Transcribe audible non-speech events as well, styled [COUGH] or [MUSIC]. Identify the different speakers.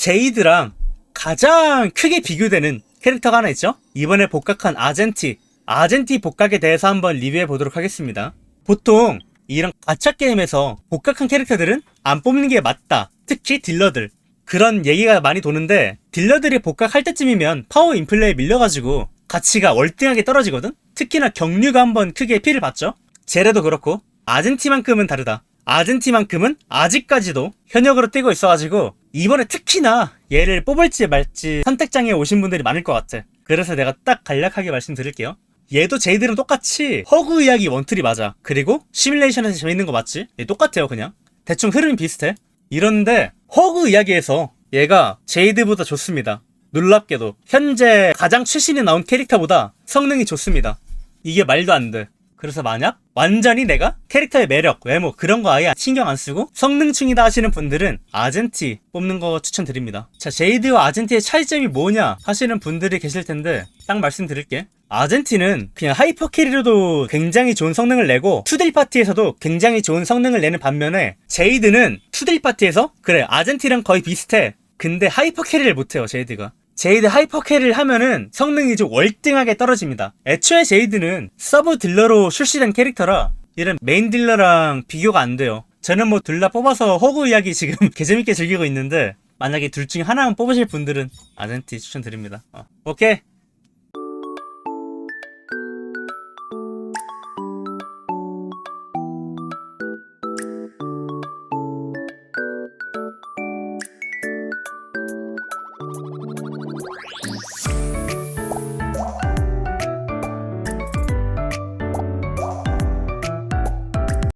Speaker 1: 제이드랑 가장 크게 비교되는 캐릭터가 하나 있죠? 이번에 복각한 아젠티. 아젠티 복각에 대해서 한번 리뷰해 보도록 하겠습니다. 보통 이런 가챠 게임에서 복각한 캐릭터들은 안 뽑는 게 맞다. 특히 딜러들. 그런 얘기가 많이 도는데 딜러들이 복각할 때쯤이면 파워 인플레에 밀려가지고 가치가 월등하게 떨어지거든? 특히나 경류가 한번 크게 피를 봤죠? 제레도 그렇고 아젠티만큼은 다르다. 아젠티만큼은 아직까지도 현역으로 뛰고 있어가지고 이번에 특히나 얘를 뽑을지 말지 선택장에 오신 분들이 많을 것 같아. 그래서 내가 딱 간략하게 말씀드릴게요. 얘도 제이드랑 똑같이 허구 이야기 원툴이 맞아. 그리고 시뮬레이션에서 재밌는 거 맞지? 얘 똑같아요 그냥. 대충 흐름이 비슷해. 이런데 허구 이야기에서 얘가 제이드보다 좋습니다. 놀랍게도 현재 가장 최신에 나온 캐릭터보다 성능이 좋습니다. 이게 말도 안 돼. 그래서 만약 완전히 내가 캐릭터의 매력, 외모 그런 거 아예 신경 안 쓰고 성능충이다 하시는 분들은 아젠티 뽑는 거 추천드립니다. 자, 제이드와 아젠티의 차이점이 뭐냐 하시는 분들이 계실 텐데 딱 말씀드릴게. 아젠티는 그냥 하이퍼 캐리로도 굉장히 좋은 성능을 내고 투딜 파티에서도 굉장히 좋은 성능을 내는 반면에 제이드는 투딜 파티에서 그래 아젠티랑 거의 비슷해. 근데 하이퍼 캐리를 못해요 제이드가. 제이드 하이퍼 캐리를 하면은 성능이 좀 월등하게 떨어집니다. 애초에 제이드는 서브 딜러로 출시된 캐릭터라 이런 메인 딜러랑 비교가 안 돼요. 저는 뭐 둘 다 뽑아서 허구 이야기 지금 [LAUGHS] 개재밌게 즐기고 있는데 만약에 둘 중에 하나만 뽑으실 분들은 아젠티 추천드립니다. 어. 오케이